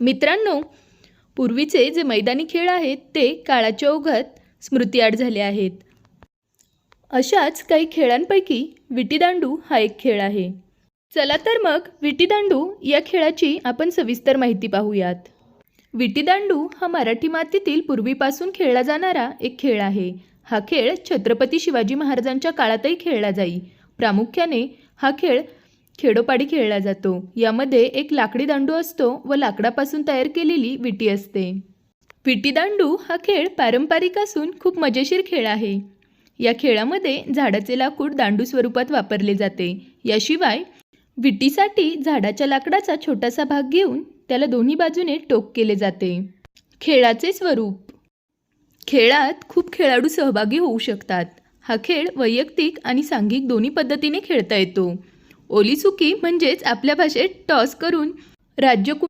मित्रांनो पूर्वीचे जे मैदानी खेळ आहेत ते काळाच्या ओघात स्मृतीआड झाले आहेत. अशाच काही खेळांपैकी विटीदांडू हा एक खेळ आहे. चला तर मग विटीदांडू या खेळाची आपण सविस्तर माहिती पाहूयात. विटीदांडू हा मराठी मातीतील पूर्वीपासून खेळला जाणारा एक खेळ आहे. हा खेळ छत्रपती शिवाजी महाराजांच्या काळातही खेळला जाई. प्रामुख्याने हा खेळ खेडोपाडी खेळला जातो. यामध्ये एक लाकडी दांडू असतो व लाकडापासून तयार केलेली विटी असते. विटीदांडू हा खेळ पारंपरिक असून खूप मजेशीर खेळ आहे. या खेळामध्ये झाडाचे लाकूड दांडू स्वरूपात वापरले जाते. याशिवाय विटीसाठी झाडाच्या लाकडाचा छोटासा भाग घेऊन त्याला दोन्ही बाजूने टोक केले जाते. खेळाचे स्वरूप. खेळात खूप खेळाडू सहभागी होऊ शकतात. हा खेळ वैयक्तिक आणि सांघिक दोन्ही पद्धतीने खेळता येतो. ओलीसुकी म्हणजेच आपल्या भाषेत टॉस करून राज्य कु